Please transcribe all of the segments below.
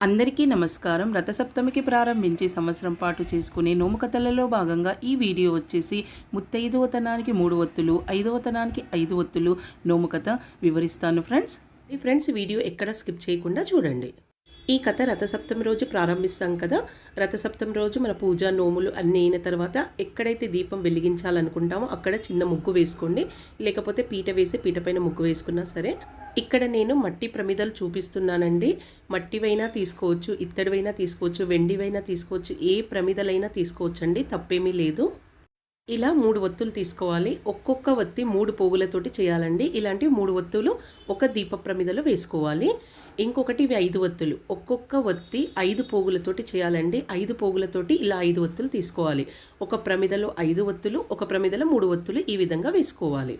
అందరికీ నమస్కారం. రథసప్తమికి ప్రారంభించి సంవత్సరం పాటు చేసుకునే నోముకథలలో భాగంగా ఈ వీడియో వచ్చేసి ముత్తైదవతనానికి మూడు ఒత్తులు ఐదవతనానికి ఐదు ఒత్తులు నోముకథ వివరిస్తాను ఫ్రెండ్స్. ఈ ఫ్రెండ్స్ వీడియో ఎక్కడ స్కిప్ చేయకుండా చూడండి. ఈ కథ రథసప్తమి రోజు ప్రారంభిస్తాం కదా. రథసప్తమి రోజు మన పూజ నోములు అన్నీ అయిన తర్వాత ఎక్కడైతే దీపం వెలిగించాలనుకుంటామో అక్కడ చిన్న ముగ్గు వేసుకోండి. లేకపోతే పీట వేసి పీట పైన ముగ్గు వేసుకున్నా సరే ఇక్కడ నేను మట్టి ప్రమిదలు చూపిస్తున్నానండి. మట్టివైనా తీసుకోవచ్చు ఇత్తడివైనా తీసుకోవచ్చు వెండివైనా తీసుకోవచ్చు ఏ ప్రమిదలైనా తీసుకోవచ్చు అండి తప్పేమీ లేదు. ఇలా మూడు ఒత్తులు తీసుకోవాలి. ఒక్కొక్క ఒత్తి మూడు పోగులతోటి చేయాలండి. ఇలాంటి మూడు ఒత్తులు ఒక దీప ప్రమిదలో వేసుకోవాలి. ఇంకొకటి ఇవి ఐదు ఒత్తులు. ఒక్కొక్క ఒత్తి ఐదు పోగులతోటి చేయాలండి. ఐదు పోగులతోటి ఇలా ఐదు ఒత్తులు తీసుకోవాలి. ఒక ప్రమిదలో ఐదు ఒత్తులు ఒక ప్రమిదలో మూడు ఒత్తులు ఈ విధంగా వేసుకోవాలి.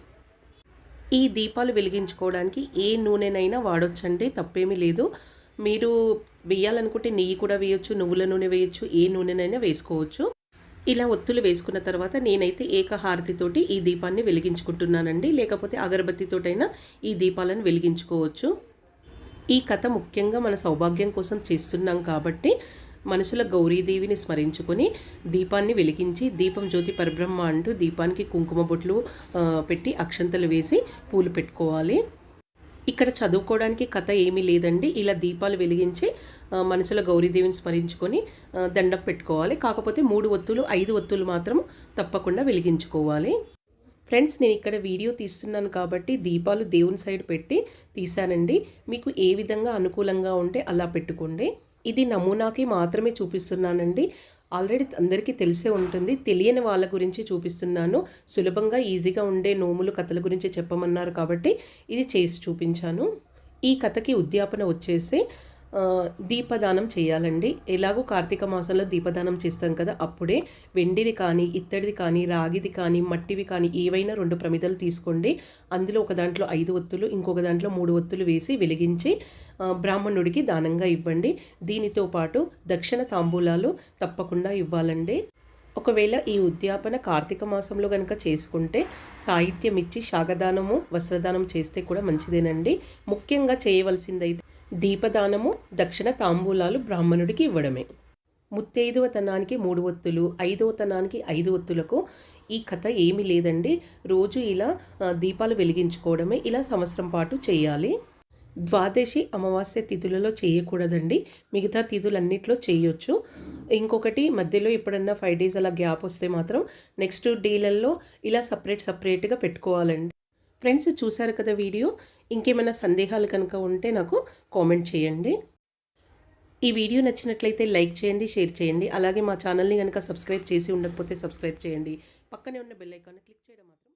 ఈ దీపాలు వెలిగించుకోవడానికి ఏ నూనెనైనా వాడొచ్చండి తప్పేమీ లేదు. మీరు వేయాలనుకుంటే నెయ్యి కూడా వేయొచ్చు నువ్వుల నూనె వేయొచ్చు ఏ నూనెనైనా వేసుకోవచ్చు. ఇలా ఒత్తులు వేసుకున్న తర్వాత నేనైతే ఏకహారతితోటి ఈ దీపాన్ని వెలిగించుకుంటున్నానండి. లేకపోతే అగరబత్తితోటైనా ఈ దీపాలను వెలిగించుకోవచ్చు. ఈ కథ ముఖ్యంగా మన సౌభాగ్యం కోసం చేస్తున్నాం కాబట్టి మనసుల గౌరీదేవిని స్మరించుకొని దీపాన్ని వెలిగించి దీపం జ్యోతి పరబ్రహ్మ అంటూ దీపానికి కుంకుమ బొట్లు పెట్టి అక్షంతలు వేసి పూలు పెట్టుకోవాలి. ఇక్కడ చదువుకోవడానికి కథ ఏమీ లేదండి. ఇలా దీపాలు వెలిగించి మనసులో గౌరీదేవిని స్మరించుకొని దండం పెట్టుకోవాలి. కాకపోతే మూడు ఒత్తులు ఐదు ఒత్తులు మాత్రం తప్పకుండా వెలిగించుకోవాలి. ఫ్రెండ్స్ నేను ఇక్కడ వీడియో తీస్తున్నాను కాబట్టి దీపాలు దేవుని సైడ్ పెట్టి తీశానండి. మీకు ఏ విధంగా అనుకూలంగా ఉంటే అలా పెట్టుకోండి. ఇది నమూనాకి మాత్రమే చూపిస్తున్నానండి. ఆల్రెడీ అందరికీ తెలిసే ఉంటుంది. తెలియని వాళ్ళ గురించి చూపిస్తున్నాను. సులభంగా ఈజీగా ఉండే నోములు కథల గురించి చెప్పమన్నారు కాబట్టి ఇది చేసి చూపించాను. ఈ కథకి ఉద్యాపన వచ్చేసి దీపదానం చేయాలండి. ఎలాగో కార్తీక మాసంలో దీపదానం చేస్తాం కదా అప్పుడే వెండిది కానీ ఇత్తడిది కానీ రాగిది కానీ మట్టివి కానీ ఏవైనా రెండు ప్రమిదలు తీసుకోండి. అందులో ఒక దాంట్లో ఐదు ఒత్తులు ఇంకొక దాంట్లో మూడు ఒత్తులు వేసి వెలిగించి బ్రాహ్మణుడికి దానంగా ఇవ్వండి. దీనితో పాటు దక్షిణ తాంబూలాలు తప్పకుండా ఇవ్వాలండి. ఒకవేళ ఈ ఉద్యాపన కార్తీక మాసంలో కనుక చేసుకుంటే సాహిత్యం ఇచ్చి శాగదానము వస్త్రదానం చేస్తే కూడా మంచిదేనండి. ముఖ్యంగా చేయవలసిందైతే దీపదానము దక్షిణ తాంబూలాలు బ్రాహ్మణుడికి ఇవ్వడమే. ముత్తైదవ తనానికి మూడు ఒత్తులు ఐదవ తనానికి ఐదు ఒత్తులకు ఈ కథ ఏమీ లేదండి. రోజు ఇలా దీపాలు వెలిగించుకోవడమే ఇలా సంవత్సరం పాటు చేయాలి. ద్వాదశి అమావాస్య తిథులలో చేయకూడదండి. మిగతా తిథులన్నిట్లో చేయొచ్చు. ఇంకొకటి మధ్యలో ఎప్పుడన్నా ఫైవ్ డేస్ అలా గ్యాప్ వస్తే మాత్రం నెక్స్ట్ డేలలో ఇలా సపరేట్ సపరేట్గా పెట్టుకోవాలండి. ఫ్రెండ్స్ చూశారు కదా వీడియో? ఇంకేమైనా సందేహాలు కనుక ఉంటే నాకు కామెంట్ చేయండి. ఈ వీడియో నచ్చినట్లయితే లైక్ చేయండి షేర్ చేయండి. అలాగే మా ఛానల్ని కనుక సబ్స్క్రైబ్ చేసి ఉండకపోతే సబ్స్క్రైబ్ చేయండి. పక్కనే ఉన్న బెల్ ఐకాన్ని క్లిక్ చేయడం మాత్రం